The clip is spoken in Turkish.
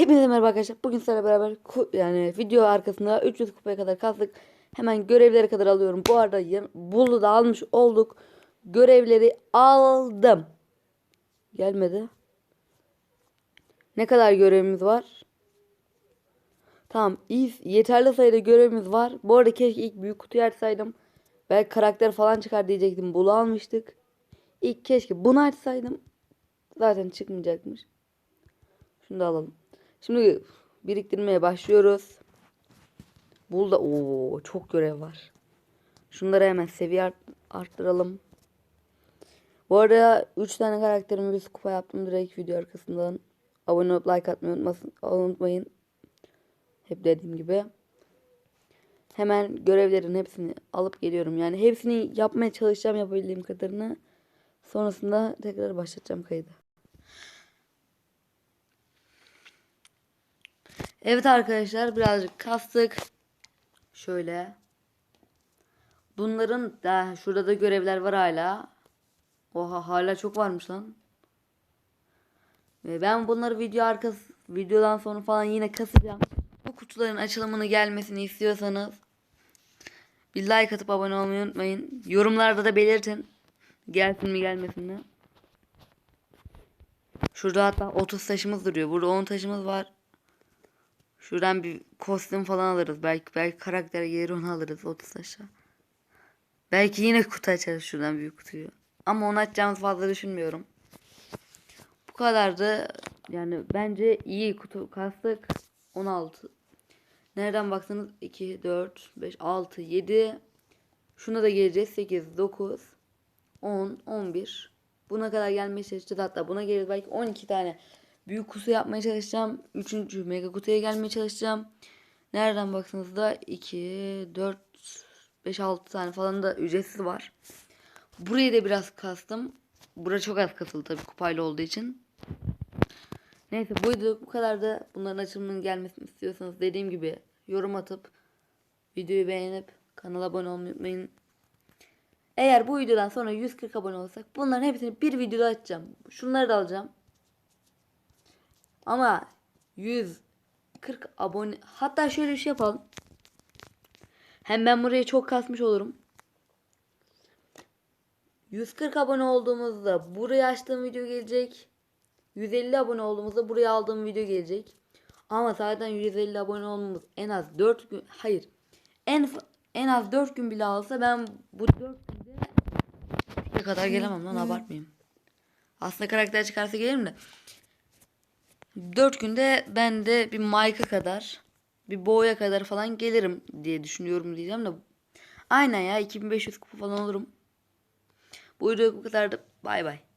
Hepinize merhaba arkadaşlar. Bugün sizlerle beraber yani video arkasında 300 kupaya kadar kastık. Hemen görevlere kadar alıyorum. Bu arada Bulu da almış olduk. Görevleri aldım. Gelmedi. Ne kadar görevimiz var? Tamam. iyi yeterli sayıda görevimiz var. Bu arada keşke ilk büyük kutuyu açsaydım. Belki karakter falan çıkar diyecektim. Bulu almıştık. İlk keşke bunu açsaydım. Zaten çıkmayacakmış. Şunu da alalım. Şimdi biriktirmeye başlıyoruz. Burada o çok görev var. Şunları hemen seviye art- arttıralım. Bu arada 3 tane karakterimi bir kupa yaptım direkt video arkasından. Abone olup like atmayı unutmasın, unutmayın. Hep dediğim gibi. Hemen görevlerin hepsini alıp geliyorum. Yani hepsini yapmaya çalışacağım yapabildiğim kadarını. Sonrasında tekrar başlatacağım kaydı. Evet arkadaşlar birazcık kastık. Şöyle. Bunların da şurada da görevler var hala. Oha hala çok varmış lan. Ve ben bunları video arkası videodan sonra falan yine kasacağım. Bu kutuların açılımını gelmesini istiyorsanız bir like atıp abone olmayı unutmayın. Yorumlarda da belirtin. Gelsin mi gelmesin mi? Şurada hatta 30 taşımız duruyor. Burada 10 taşımız var. Şuradan bir kostüm falan alırız. Belki belki karakter gelir onu alırız 30 taşa. Belki yine kutu açarız şuradan büyük kutuyu. Ama onu açacağımız fazla düşünmüyorum. Bu kadardı. Yani bence iyi kutu kastık. 16. Nereden baksanız 2, 4, 5, 6, 7. Şuna da geleceğiz. 8, 9, 10, 11. Buna kadar gelmeye çalışacağız. Hatta buna geliriz. Belki 12 tane büyük kutu yapmaya çalışacağım. 3. mega kutuya gelmeye çalışacağım. Nereden baksanız da 2, 4, 5, 6 tane falan da ücretsiz var. Burayı da biraz kastım. Bura çok az kasıldı tabii kupayla olduğu için. Neyse buydu bu kadar da bunların açılımının gelmesini istiyorsanız dediğim gibi yorum atıp videoyu beğenip kanala abone olmayı unutmayın. Eğer bu videodan sonra 140 abone olursak bunların hepsini bir videoda açacağım. Şunları da alacağım. Ama 140 abone hatta şöyle bir şey yapalım. Hem ben buraya çok kasmış olurum. 140 abone olduğumuzda buraya açtığım video gelecek. 150 abone olduğumuzda buraya aldığım video gelecek. Ama zaten 150 abone olmamız en az 4 gün hayır. En en az 4 gün bile alsa ben bu 4 günde ne kadar gelemem lan abartmayayım. Aslında karakter çıkarsa gelirim de. 4 günde ben de bir Mike'a kadar bir Bo'ya kadar falan gelirim diye düşünüyorum diyeceğim de. Aynen ya 2500 kupa falan olurum. Bu video bu kadardı. Bay bay.